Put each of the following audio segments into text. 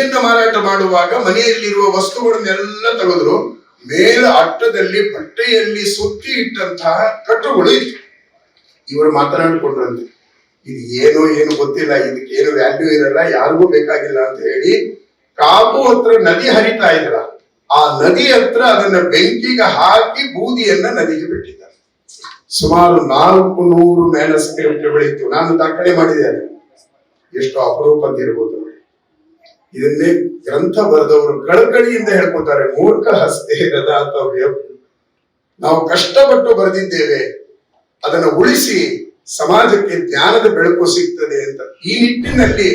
ಅಲ್ಲಿಂದ ಮಾರಾಟ ಮಾಡುವಾಗ ಮನೆಯಲ್ಲಿರುವ ವಸ್ತುಗಳನ್ನೆಲ್ಲ ತೆಗೆದ್ರು. ಮೇಲ ಅಟ್ಟದಲ್ಲಿ ಬಟ್ಟೆಯಲ್ಲಿ ಸುತ್ತಿ ಇಟ್ಟಂತಹ ಕಟ್ಟುಗಳು ಇತ್ತು. ಇವರು ಮಾತನಾಡಿಕೊಂಡ್ರಂತೆ, ಇದು ಏನು ಏನು ಗೊತ್ತಿಲ್ಲ, ಇದಕ್ಕೆ ಏನು ವ್ಯಾಲ್ಯೂ ಇರಲ್ಲ, ಯಾರಿಗೂ ಬೇಕಾಗಿಲ್ಲ ಅಂತ ಹೇಳಿ ಕಾಪು ಹತ್ರ ನದಿ ಹರಿತಾ ಇದ್ರ ಆ ನದಿ ಹತ್ರ ಅದನ್ನ ಬೆಂಕಿಗೆ ಹಾಕಿ ಬೂದಿಯನ್ನ ನದಿಗೆ ಬಿಟ್ಟಿದ್ದಾರೆ. ಸುಮಾರು ನಾಲ್ಕು ನೂರು ಮ್ಯಾನಸ್ಕ್ರಿಪ್ಟ್ಗಳಿತ್ತು ನಾನು ದಾಖಲೆ ಮಾಡಿದ್ದೇನೆ ಎಷ್ಟು ನೋಡಿ ಇದನ್ನೇ ಗ್ರಂಥ ಬರೆದವರು ಕಳಕಳಿಯಿಂದ ಹೇಳ್ಕೊತಾರೆ, ಮೂರ್ಖ ಹಸ್ತೆ ಅವರು ನಾವು ಕಷ್ಟಪಟ್ಟು ಬರೆದಿದ್ದೇವೆ, ಅದನ್ನು ಉಳಿಸಿ ಸಮಾಜಕ್ಕೆ ಜ್ಞಾನದ ಬೆಳಕು ಸಿಗ್ತದೆ ಅಂತ ಈ ನಿಟ್ಟಿನಲ್ಲಿ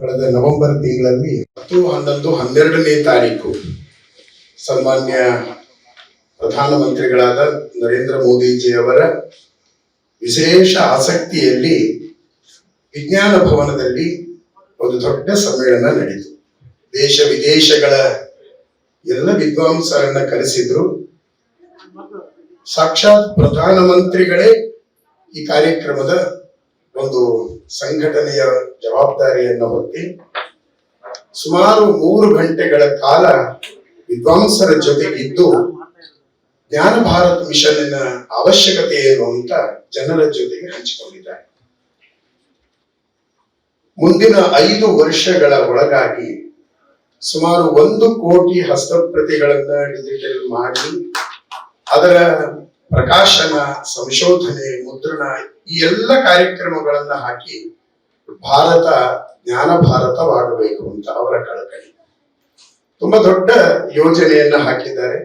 ಕಳೆದ ನವೆಂಬರ್ ತಿಂಗಳಲ್ಲಿ ಹತ್ತು, ಹನ್ನೊಂದು, ಹನ್ನೆರಡನೇ ತಾರೀಕು ಸನ್ಮಾನ್ಯ ಪ್ರಧಾನಮಂತ್ರಿಗಳಾದ ನರೇಂದ್ರ ಮೋದಿಜಿಯವರ ವಿಶೇಷ ಆಸಕ್ತಿಯಲ್ಲಿ ವಿಜ್ಞಾನ ಭವನದಲ್ಲಿ ಒಂದು ದೊಡ್ಡ ಸಮ್ಮೇಳನ ನಡೀತು. ದೇಶ ವಿದೇಶಗಳ ಎಲ್ಲ ವಿದ್ವಾಂಸರನ್ನ ಕರೆಸಿದ್ರು. ಸಾಕ್ಷಾತ್ ಪ್ರಧಾನಮಂತ್ರಿಗಳೇ ಈ ಕಾರ್ಯಕ್ರಮದ ಒಂದು ಸಂಘಟನೆಯ ಜವಾಬ್ದಾರಿಯನ್ನು ಹೊತ್ತಿ ಸುಮಾರು ಮೂರು ಗಂಟೆಗಳ ಕಾಲ ವಿದ್ವಾಂಸರ ಜೊತೆಗಿದ್ದು ಜ್ಞಾನ ಭಾರತ್ ಮಿಷನ್ನ ಅವಶ್ಯಕತೆ ಏನು ಅಂತ ಜನರ ಜೊತೆಗೆ ಹಂಚಿಕೊಂಡಿದ್ದಾರೆ. ಮುಂದಿನ ಐದು ವರ್ಷಗಳ ಒಳಗಾಗಿ ಸುಮಾರು ಒಂದು ಕೋಟಿ ಹಸ್ತಪ್ರತಿಗಳನ್ನ ಡಿಜಿಟಲ್ ಮಾಡಿ, ಅದರ ಪ್ರಕಾಶನ, ಸಂಶೋಧನೆ, ಮುದ್ರಣ ಈ ಎಲ್ಲ ಕಾರ್ಯಕ್ರಮಗಳನ್ನ ಹಾಕಿ ಭಾರತ, ಜ್ಞಾನ ಭಾರತವಾಗಬೇಕು ಅಂತ ಅವರ ಕಳಕಳಿ. ತುಂಬಾ ದೊಡ್ಡ ಯೋಜನೆಯನ್ನ ಹಾಕಿದ್ದಾರೆ.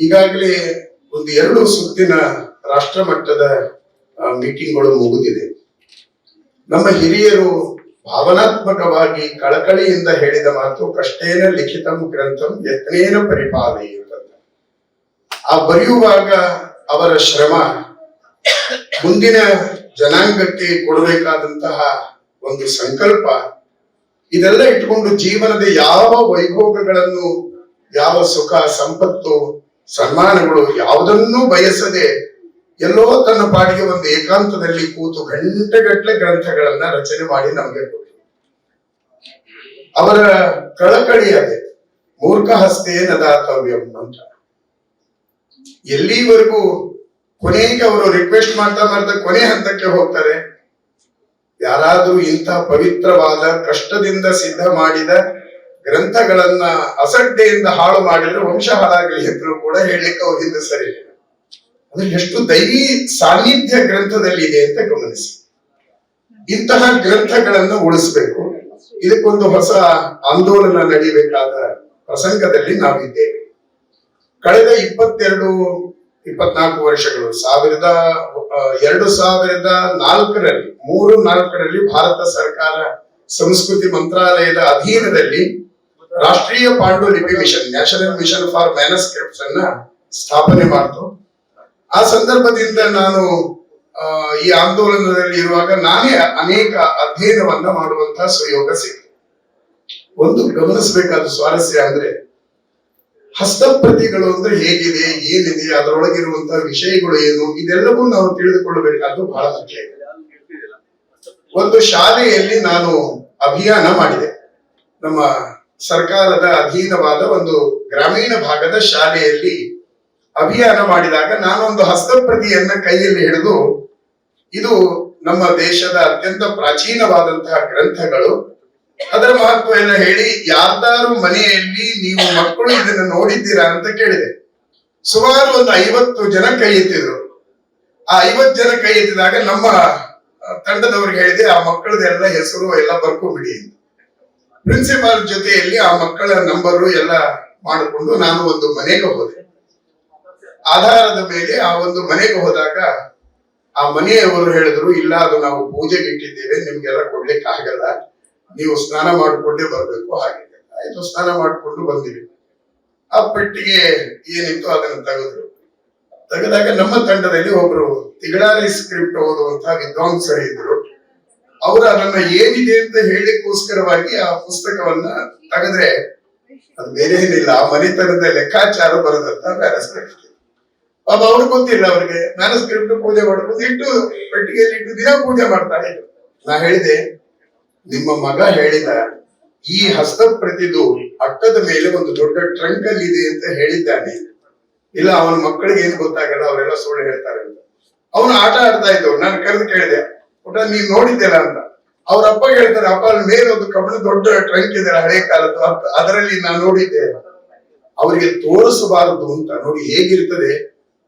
ಈಗಾಗಲೇ ಒಂದು ಎರಡು ಸುತ್ತಿನ ರಾಷ್ಟ್ರ ಮಟ್ಟದ ಮೀಟಿಂಗ್ಗಳು ಮುಗಿದಿದೆ. ನಮ್ಮ ಹಿರಿಯರು ಭಾವನಾತ್ಮಕವಾಗಿ ಕಳಕಳಿಯಿಂದ ಹೇಳಿದ ಮಾತು ಕಷ್ಟೇನ ಲಿಖಿತಂ ಗ್ರಂಥಂ ಯತ್ನೇನ ಪರಿಪಾಲಯುತ್ತದೆ ಆ ಬರೆಯುವಾಗ ಅವರ ಶ್ರಮ ಮುಂದಿನ ಜನಾಂಗಕ್ಕೆ ಕೊಡಬೇಕಾದಂತಹ ಒಂದು ಸಂಕಲ್ಪ, ಇದೆಲ್ಲ ಇಟ್ಕೊಂಡು ಜೀವನದ ಯಾವ ವೈಭೋಗಗಳನ್ನು, ಯಾವ ಸುಖ, ಸಂಪತ್ತು, ಸನ್ಮಾನಗಳು ಯಾವುದನ್ನೂ ಬಯಸದೆ ಎಲ್ಲೋ ತನ್ನ ಪಾಡಿಗೆ ಒಂದು ಏಕಾಂತದಲ್ಲಿ ಕೂತು ಗಂಟೆಗಟ್ಟಲೆ ಗ್ರಂಥಗಳನ್ನ ರಚನೆ ಮಾಡಿ ನಮಗೆ ಅವರ ಕಳಕಳಿ ಅದೇ ಮೂರ್ಖ ಹಸ್ತೇನ ನದಾತವ್ಯಂ ಅಂತ. ಎಲ್ಲಿವರೆಗೂ ಕೊನೆಗೆ ಅವರು ರಿಕ್ವೆಸ್ಟ್ ಮಾಡ್ತಾ ಮಾಡ್ತಾ ಕೊನೆ ಹಂತಕ್ಕೆ ಹೋಗ್ತಾರೆ? ಯಾರಾದ್ರೂ ಇಂಥ ಪವಿತ್ರವಾದ ಕಷ್ಟದಿಂದ ಸಿದ್ಧ ಮಾಡಿದ ಗ್ರಂಥಗಳನ್ನ ಅಸಡ್ಡೆಯಿಂದ ಹಾಳು ಮಾಡಿದ್ರೆ ವಂಶ ಹಾಳಾಗಲಿ ಅಂತಲೂ ಕೂಡ ಹೇಳಲಿಕ್ಕೆ ಅವ್ರ ಸರಿ. ಅಂದ್ರೆ ಎಷ್ಟು ದೈವಿ ಸಾನ್ನಿಧ್ಯ ಗ್ರಂಥದಲ್ಲಿ ಇದೆ ಅಂತ ಗಮನಿಸಿ. ಇಂತಹ ಗ್ರಂಥಗಳನ್ನು ಉಳಿಸ್ಬೇಕು. ಇದಕ್ಕೊಂದು ಹೊಸ ಆಂದೋಲನ ನಡೆಯಬೇಕಾದ ಪ್ರಸಂಗದಲ್ಲಿ ನಾವಿದ್ದೇವೆ. ಕಳೆದ ಇಪ್ಪತ್ತೆರಡು, ಇಪ್ಪತ್ನಾಲ್ಕು ವರ್ಷಗಳು, ಸಾವಿರದ ಎರಡು ಸಾವಿರದ ನಾಲ್ಕರಲ್ಲಿ, ಮೂರು ನಾಲ್ಕರಲ್ಲಿ ಭಾರತ ಸರ್ಕಾರ ಸಂಸ್ಕೃತಿ ಮಂತ್ರಾಲಯದ ಅಧೀನದಲ್ಲಿ ರಾಷ್ಟ್ರೀಯ ಪಾಂಡುಲಿಪಿ mission, national mission for manuscripts ಅನ್ನ ಸ್ಥಾಪನೆ ಮಾಡಿತು. ಆ ಸಂದರ್ಭದಿಂದ ನಾನು ಈ ಆಂದೋಲನದಲ್ಲಿ ಇರುವಾಗ ನಾನೇ ಅನೇಕ ಅಧ್ಯಯನವನ್ನ ಮಾಡುವಂತಹ ಸುಯೋಗ ಸಿಕ್ತು ಒಂದು ಗಮನಿಸಬೇಕಾದ ಸ್ವಾರಸ್ಯ ಅಂದ್ರೆ ಹಸ್ತಪ್ರತಿಗಳು ಅಂದ್ರೆ ಹೇಗಿದೆ, ಏನಿದೆ ಅದರೊಳಗಿರುವಂತಹ ವಿಷಯಗಳು ಏನು, ಇದೆಲ್ಲವೂ ನಾವು ತಿಳಿದುಕೊಳ್ಳಬೇಕಾದ್ದು ಬಹಳ ಮುಖ್ಯ ಇದೆ. ಒಂದು ಶಾಲೆಯಲ್ಲಿ ನಾನು ಅಭಿಯಾನ ಮಾಡಿದೆ. ನಮ್ಮ ಸರ್ಕಾರದ ಅಧೀನವಾದ ಒಂದು ಗ್ರಾಮೀಣ ಭಾಗದ ಶಾಲೆಯಲ್ಲಿ ಅಭಿಯಾನ ಮಾಡಿದಾಗ ನಾನೊಂದು ಹಸ್ತಪ್ರತಿಯನ್ನ ಕೈಯಲ್ಲಿ ಹಿಡಿದು ಇದು ನಮ್ಮ ದೇಶದ ಅತ್ಯಂತ ಪ್ರಾಚೀನವಾದಂತಹ ಗ್ರಂಥಗಳು. ಅದರ ಮಹತ್ವವನ್ನು ಹೇಳಿ ಯಾರ್ದಾರು ಮನೆಯಲ್ಲಿ ನೀವು ಮಕ್ಕಳು ಇದನ್ನ ನೋಡಿದ್ದೀರಾ ಅಂತ ಕೇಳಿದೆ. ಸುಮಾರು ಒಂದು ಐವತ್ತು ಜನ ಕೈ ಎತ್ತಿದ್ರು. ಆ ಐವತ್ತು ಜನ ಕೈ ಎತ್ತಿದಾಗ ನಮ್ಮ ತಂಡದವ್ರಿಗೆ ಹೇಳಿದೆ, ಆ ಮಕ್ಕಳದೆಲ್ಲ ಹೆಸರು ಎಲ್ಲ ಬರ್ಕೊಂಡ್ಬಿಡಿ ಪ್ರಿನ್ಸಿಪಾಲ್ ಜೊತೆಯಲ್ಲಿ ಆ ಮಕ್ಕಳ ನಂಬರು ಎಲ್ಲ ಮಾಡಿಕೊಂಡು ನಾನು ಒಂದು ಮನೆಗೆ ಹೋದೆ. ಆಧಾರದ ಮೇಲೆ ಆ ಒಂದು ಮನೆಗೆ ಹೋದಾಗ ಆ ಮನೆಯವರು ಹೇಳಿದ್ರು, ಇಲ್ಲ, ಅದು ನಾವು ಪೂಜೆಗೆ ಇಟ್ಟಿದ್ದೇವೆ, ನಿಮ್ಗೆಲ್ಲ ಕೊಡ್ಲಿಕ್ಕೆ ಆಗಲ್ಲ. ನೀವು ಸ್ನಾನ ಮಾಡಿಕೊಂಡೇ ಬರ್ಬೇಕು. ಹಾಗೆ ಆಯ್ತು, ಸ್ನಾನ ಮಾಡಿಕೊಂಡು ಬಂದಿವಿ. ಆ ಪೆಟ್ಟಿಗೆ ಏನಿತ್ತು ಅದನ್ನು ತೆಗೆದ್ರು. ತೆಗೆದಾಗ ನಮ್ಮ ತಂಡದಲ್ಲಿ ಒಬ್ರು ತಿಗಳಾರಿ ಸ್ಕ್ರಿಪ್ಟ್ ಓದುವಂತಹ ವಿದ್ವಾಂಸರು ಇದ್ರು. ಅವರು ಅದನ್ನ ಏನಿದೆ ಅಂತ ಹೇಳಿಕ್ಕೋಸ್ಕರವಾಗಿ ಆ ಪುಸ್ತಕವನ್ನ ತೆಗೆದ್ರೆ ಅದು ಬೇರೆ ಏನಿಲ್ಲ ಆ ಮನೆತನದ ಲೆಕ್ಕಾಚಾರ ಬರದಂತ ಮ್ಯಾನಸ್ಕ್ರಿಪ್ಟ್ ಪಾಪ ಅವ್ರಿಗೆ ಗೊತ್ತಿಲ್ಲ ಅವ್ರಿಗೆ. ಸ್ಕ್ರಿಪ್ಟ್ ಪೂಜೆ ಮಾಡ್ಕೊಂಡು ಇಟ್ಟು ಪೆಟ್ಟಿಗೆಯಲ್ಲಿ ಇಟ್ಟು ದಿನ ಪೂಜೆ ಮಾಡ್ತಾರೆ ನಾ ಹೇಳಿದೆ, ನಿಮ್ಮ ಮಗ ಹೇಳಿದ ಈ ಹಸ್ತಪ್ರತಿದು ಅಟ್ಟದ ಮೇಲೆ ಒಂದು ದೊಡ್ಡ ಟ್ರಂಕ್ ಅಲ್ಲಿ ಇದೆ ಅಂತ ಹೇಳಿದ್ದಾನೆ. ಇಲ್ಲ, ಅವನ ಮಕ್ಕಳಿಗೆ ಏನ್ ಗೊತ್ತಾಗಲ್ಲ, ಅವರೆಲ್ಲ ಸುಳ್ಳು ಹೇಳ್ತಾರೆ ಅಂತ. ಅವನು ಆಟ ಆಡ್ತಾ ಇದ್ದವು ನಾನು ಕರೆದು ಕೇಳಿದೆ ಒಟ್ಟ ನೀನ್ ನೋಡಿದ್ದೆಲ್ಲ ಅಂತ? ಅವ್ರ ಅಪ್ಪ ಹೇಳ್ತಾರೆ, ಅಪ್ಪ, ಅಲ್ಲಿ ಮೇಲೆ ಒಂದು ಕಬ್ಬಣ ದೊಡ್ಡ ಟ್ರಂಕ್ ಇದೆ, ಹಳೆ ಕಾಲದ್ದು. ಅದರಲ್ಲಿ ನಾನು ನೋಡಿದ್ದೆ. ಅವರಿಗೆ ತೋರಿಸಬಾರದು ಅಂತ ನೋಡಿ ಹೇಗಿರ್ತದೆ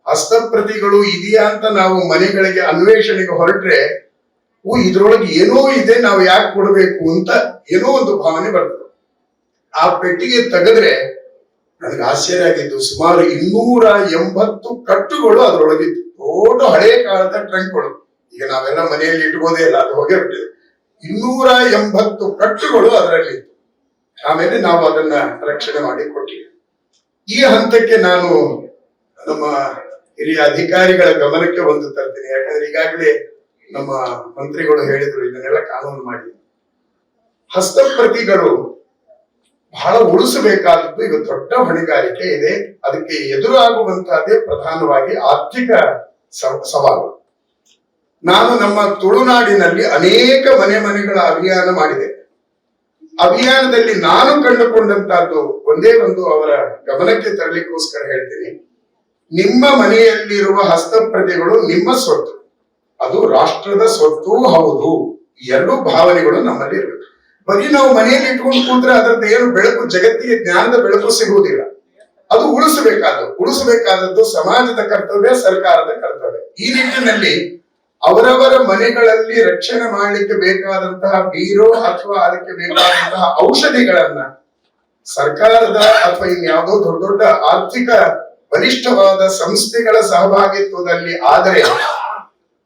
ಹಸ್ತಪ್ರತಿಗಳು ಇದೆಯಾ ಅಂತ ನಾವು ಮನೆಗಳಿಗೆ ಅನ್ವೇಷಣೆಗೆ ಹೊರಟ್ರೆ, ಓ, ಇದ್ರೊಳಗೆ ಏನೋ ಇದೆ, ನಾವು ಯಾಕೆ ಕೊಡಬೇಕು ಅಂತ ಏನೋ ಒಂದು ಭಾವನೆ ಬರ್ತದೆ. ಆ ಪೆಟ್ಟಿಗೆ ತೆಗೆದ್ರೆ ನನಗೆ ಆಶ್ಚರ್ಯ ಆಗಿದ್ದು, ಸುಮಾರು ಇನ್ನೂರ ಎಂಬತ್ತು ಕಟ್ಟುಗಳು ಅದರೊಳಗಿತ್ತು. ದೊಡ್ಡ ಹಳೆ ಕಾಲದ ಟ್ರಂಕ್ಗಳು. ಈಗ ನಾವೆಲ್ಲ ಮನೆಯಲ್ಲಿ ಇಟ್ಕೋದೇ ಇಲ್ಲ, ಅದು ಹೋಗಿ ಬಿಟ್ಟಿದೆ. ಇನ್ನೂರ ಎಂಬತ್ತು ಕಟ್ಟುಗಳು ಅದರಲ್ಲಿ ಆಮೇಲೆ ನಾವು ಅದನ್ನ ರಕ್ಷಣೆ ಮಾಡಿ ಕೊಟ್ಟಿವಿ ಈ ಹಂತಕ್ಕೆ ನಾನು ನಮ್ಮ ಹಿರಿಯ ಅಧಿಕಾರಿಗಳ ಗಮನಕ್ಕೆ ಒಂದು ತರ್ತೀನಿ. ಯಾಕಂದ್ರೆ ಈಗಾಗಲೇ ನಮ್ಮ ಮಂತ್ರಿಗಳು ಹೇಳಿದ್ರು, ಇದನ್ನೆಲ್ಲ ಕಾನೂನು ಮಾಡಿ. ಹಸ್ತಪ್ರತಿಗಳು ಬಹಳ ಉಳಿಸಬೇಕಾದದ್ದು ಇದು ದೊಡ್ಡ ಹೊಣೆಗಾರಿಕೆ ಇದೆ. ಅದಕ್ಕೆ ಎದುರಾಗುವಂತಹದ್ದೇ ಪ್ರಧಾನವಾಗಿ ಆರ್ಥಿಕ ಸವಾಲು. ನಾನು ನಮ್ಮ ತುಳುನಾಡಿನಲ್ಲಿ ಅನೇಕ ಮನೆ ಮನೆಗಳ ಅಭಿಯಾನ ಮಾಡಿದೆ. ಅಭಿಯಾನದಲ್ಲಿ ನಾನು ಕಂಡುಕೊಂಡಂತಹದ್ದು ಒಂದೇ ಒಂದು ಅವರ ಗಮನಕ್ಕೆ ತರಲಿಕ್ಕೋಸ್ಕರ ಹೇಳ್ತೀನಿ. ನಿಮ್ಮ ಮನೆಯಲ್ಲಿರುವ ಹಸ್ತಪ್ರತಿಗಳು ನಿಮ್ಮ ಸ್ವತ್ತು. ಅದು ರಾಷ್ಟ್ರದ ಸ್ವತ್ತೂ ಹೌದು. ಎರಡು ಭಾವನೆಗಳು ನಮ್ಮಲ್ಲಿ ಇರಬೇಕು ಬರೀ ನಾವು ಮನೆಯಲ್ಲಿ ಇಟ್ಕೊಂಡು ಕೂತ್ರೆ ಅದರದ್ದು ಏನು ಬೆಳಕು, ಜಗತ್ತಿಗೆ ಜ್ಞಾನದ ಬೆಳಕು ಸಿಗುವುದಿಲ್ಲ. ಅದು ಉಳಿಸಬೇಕಾದದ್ದು. ಉಳಿಸಬೇಕಾದದ್ದು ಸಮಾಜದ ಕರ್ತವ್ಯ, ಸರ್ಕಾರದ ಕರ್ತವ್ಯ. ಈ ನಿಟ್ಟಿನಲ್ಲಿ ಅವರವರ ಮನೆಗಳಲ್ಲಿ ರಕ್ಷಣೆ ಮಾಡಲಿಕ್ಕೆ ಬೇಕಾದಂತಹ ಬೀರೋ ಅಥವಾ ಅದಕ್ಕೆ ಬೇಕಾದಂತಹ ಔಷಧಿಗಳನ್ನ ಸರ್ಕಾರದ ಅಥವಾ ಇನ್ಯಾವುದೋ ದೊಡ್ಡ ದೊಡ್ಡ ಆರ್ಥಿಕ ಬಲಿಷ್ಠವಾದ ಸಂಸ್ಥೆಗಳ ಸಹಭಾಗಿತ್ವದಲ್ಲಿ ಆದರೆ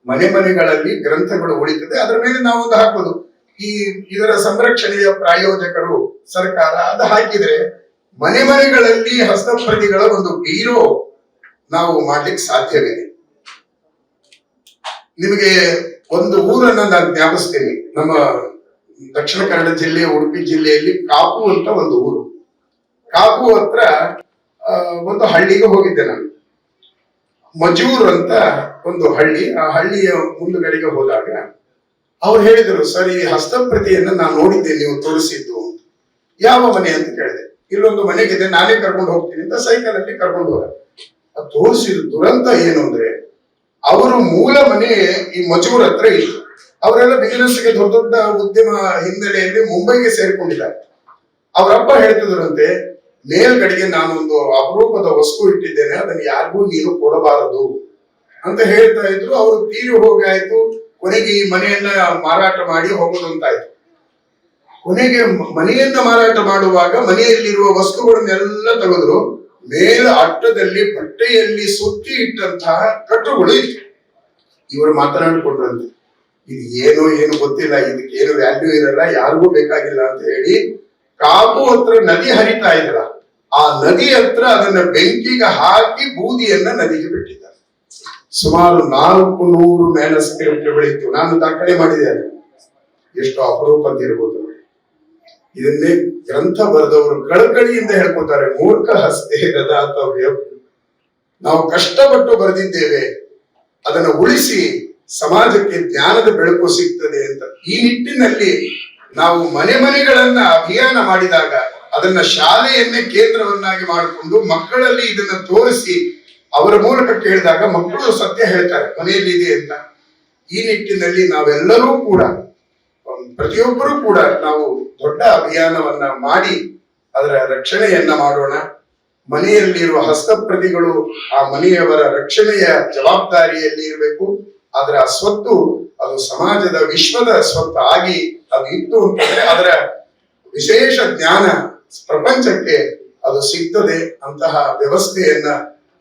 ಮನೆ ಮನೆಗಳಲ್ಲಿ ಗ್ರಂಥಗಳು ಉಳಿತದೆ. ಅದರ ಮೇಲೆ ನಾವು ಒಂದು ಹಾಕೋದು ಈ ಇದರ ಸಂರಕ್ಷಣೆಯ ಪ್ರಾಯೋಜಕರು ಸರ್ಕಾರ ಅದು ಹಾಕಿದ್ರೆ ಮನೆ ಮನೆಗಳಲ್ಲಿ ಹಸ್ತಪ್ರತಿಗಳ ಒಂದು ಬೀರೋ ನಾವು ಮಾಡ್ಲಿಕ್ಕೆ ಸಾಧ್ಯವಿದೆ. ನಿಮಗೆ ಒಂದು ಊರನ್ನ ನಾನು ಜ್ಞಾಪಿಸ್ತೇನೆ. ನಮ್ಮ ದಕ್ಷಿಣ ಕನ್ನಡ ಜಿಲ್ಲೆ, ಉಡುಪಿ ಜಿಲ್ಲೆಯಲ್ಲಿ ಕಾಪು ಅಂತ ಒಂದು ಊರು. ಕಾಪು ಹತ್ರ ಒಂದು ಹಳ್ಳಿಗೆ ಹೋಗಿದ್ದೆ ನಾನು. ಮಜೂರ್ ಅಂತ ಒಂದು ಹಳ್ಳಿ, ಆ ಹಳ್ಳಿಯ ಮುಂದುಗಡೆಗೆ ಹೋದಾಗ ಅವ್ರು ಹೇಳಿದರು, ಸರ್, ಈ ಹಸ್ತಪ್ರತಿಯನ್ನು ನಾನು ನೋಡಿದ್ದೆ, ನೀವು ತೋರಿಸಿದ್ದು ಯಾವ ಮನೆ? ಅಂತ ಕೇಳಿದೆ. ಇಲ್ಲೊಂದು ಮನೆಗಿದೆ, ನಾನೇ ಕರ್ಕೊಂಡು ಹೋಗ್ತೀನಿ ಅಂತ ಸೈಕಲ್ ಅಲ್ಲಿ ಕರ್ಕೊಂಡು ಹೋದ. ತೋರಿಸಿದ ದುರಂತ ಏನು ಅಂದ್ರೆ, ಅವರು ಮೂಲ ಮನೆ ಈ ಮಜೂರ್ ಹತ್ರ ಇತ್ತು. ಅವರೆಲ್ಲ ಬಿಸಿನೆಸ್ಗೆ ದೊಡ್ಡ ದೊಡ್ಡ ಉದ್ಯಮ ಹಿನ್ನೆಲೆಯಲ್ಲಿ ಮುಂಬೈಗೆ ಸೇರ್ಕೊಂಡಿದ್ದಾರೆ. ಅವರಪ್ಪ ಹೇಳ್ತಿದ್ರಂತೆ ಮೇಲ್ಗಡೆಗೆ ಒಂದು ಅಪರೂಪದ ವಸ್ತು ಇಟ್ಟಿದ್ದೇನೆ, ಅದನ್ನು ಯಾರಿಗೂ ನೀನು ಕೊಡಬಾರದು ಅಂತ ಹೇಳ್ತಾ ಇದ್ರು. ಅವರು ತೀರಿ ಹೋಗಿ ಆಯ್ತು ಕೊನೆಗೆ ಈ ಮನೆಯನ್ನ ಮಾರಾಟ ಮಾಡಿ ಹೋಗೋದಂತಾಯ್ತು ಕೊನೆಗೆ ಮ- ಮನೆಯನ್ನ ಮಾರಾಟ ಮಾಡುವಾಗ ಮನೆಯಲ್ಲಿರುವ ವಸ್ತುಗಳನ್ನೆಲ್ಲ ತೆಗೆದ್ರು. ಮೇಲ ಅಟ್ಟದಲ್ಲಿ, ಬಟ್ಟೆಯಲ್ಲಿ ಸುತ್ತಿ ಇಟ್ಟಂತಹ ಕಟ್ಟುಗಳು ಇತ್ತು. ಇವರು ಮಾತನಾಡಿಕೊಂಡ್ರಂತೆ, ಇದು ಏನು ಏನು ಗೊತ್ತಿಲ್ಲ, ಇದಕ್ಕೆ ಏನು ವ್ಯಾಲ್ಯೂ ಇರಲ್ಲ, ಯಾರಿಗೂ ಬೇಕಾಗಿಲ್ಲ ಅಂತ ಹೇಳಿ ಕಾಪು ಹತ್ರ ನದಿ ಹರಿತಾ ಇದ್ರ, ಆ ನದಿ ಹತ್ರ ಅದನ್ನ ಬೆಂಕಿಗೆ ಹಾಕಿ ಬೂದಿಯನ್ನ ನದಿಗೆ ಬಿಟ್ಟಿದ್ದಾರೆ. ಸುಮಾರು ನಾಲ್ಕು ನೂರು ಮ್ಯಾನಸ್ಕ್ರಿಪ್ಟ್ ಬೆಳೀತು. ನಾನು ದಾಖಲೆ ಮಾಡಿದೆ ಎಷ್ಟು ಅಪರೂಪದ ಇರ್ಬೋದು ಇದನ್ನೇ ಗ್ರಂಥ ಬರೆದವರು ಕಳಕಳಿಯಿಂದ ಹೇಳ್ಕೊತಾರೆ, ಮೂರ್ಖ ಹಸ್ತೆ ದದಾತವ್ಯ. ನಾವು ಕಷ್ಟಪಟ್ಟು ಬರೆದಿದ್ದೇವೆ. ಅದನ್ನು ಉಳಿಸಿ, ಸಮಾಜಕ್ಕೆ ಜ್ಞಾನದ ಬೆಳಕು ಸಿಗ್ತದೆ ಅಂತ. ಈ ನಿಟ್ಟಿನಲ್ಲಿ ನಾವು ಮನೆ ಮನೆಗಳನ್ನ ಅಭಿಯಾನ ಮಾಡಿದಾಗ ಅದನ್ನ ಶಾಲೆಯನ್ನೇ ಕೇಂದ್ರವನ್ನಾಗಿ ಮಾಡಿಕೊಂಡು ಮಕ್ಕಳಲ್ಲಿ ಇದನ್ನ ತೋರಿಸಿ ಅವರ ಮೂಲಕ ಕೇಳಿದಾಗ ಮಕ್ಕಳು ಸತ್ಯ ಹೇಳ್ತಾರೆ, ಮನೆಯಲ್ಲಿ ಇದೆ ಅಂತ. ಈ ನಿಟ್ಟಿನಲ್ಲಿ ನಾವೆಲ್ಲರೂ ಕೂಡ ಪ್ರತಿಯೊಬ್ಬರೂ ಕೂಡ ನಾವು ದೊಡ್ಡ ಅಭಿಯಾನವನ್ನ ಮಾಡಿ ಅದರ ರಕ್ಷಣೆಯನ್ನ ಮಾಡೋಣ. ಮನೆಯಲ್ಲಿರುವ ಹಸ್ತಪ್ರತಿಗಳು ಆ ಮನೆಯವರ ರಕ್ಷಣೆಯ ಜವಾಬ್ದಾರಿಯಲ್ಲಿ ಇರಬೇಕು. ಅದರ ಸ್ವತ್ತು, ಅದು ಸಮಾಜದ ವಿಶ್ವದ ಸ್ವತ್ತು ಆಗಿ ಅದು ಇತ್ತು ಅಂತಂದ್ರೆ ಅದರ ವಿಶೇಷ ಜ್ಞಾನ ಪ್ರಪಂಚಕ್ಕೆ ಅದು ಸಿಗ್ತದೆ ಅಂತಹ ವ್ಯವಸ್ಥೆಯನ್ನ,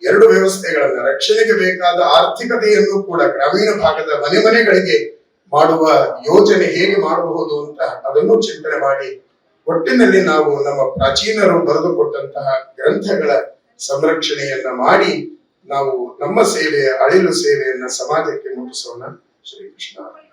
ಎರಡು ವ್ಯವಸ್ಥೆಗಳನ್ನ, ರಕ್ಷಣೆಗೆ ಬೇಕಾದ ಆರ್ಥಿಕತೆಯನ್ನು ಕೂಡ ಗ್ರಾಮೀಣ ಭಾಗದ ಮನೆ ಮನೆಗಳಿಗೆ ಮಾಡುವ ಯೋಜನೆ ಹೇಗೆ ಮಾಡಬಹುದು ಅಂತ ಅದನ್ನು ಚಿಂತನೆ ಮಾಡಿ, ಒಟ್ಟಿನಲ್ಲಿ ನಾವು ನಮ್ಮ ಪ್ರಾಚೀನರು ಬರೆದುಕೊಟ್ಟಂತಹ ಗ್ರಂಥಗಳ ಸಂರಕ್ಷಣೆಯನ್ನ ಮಾಡಿ, ನಾವು ನಮ್ಮ ಸೇವೆಯ ಅಳಿಲು ಸೇವೆಯನ್ನ ಸಮಾಜಕ್ಕೆ ಮುಟ್ಟಿಸೋಣ. ಶ್ರೀಕೃಷ್ಣ.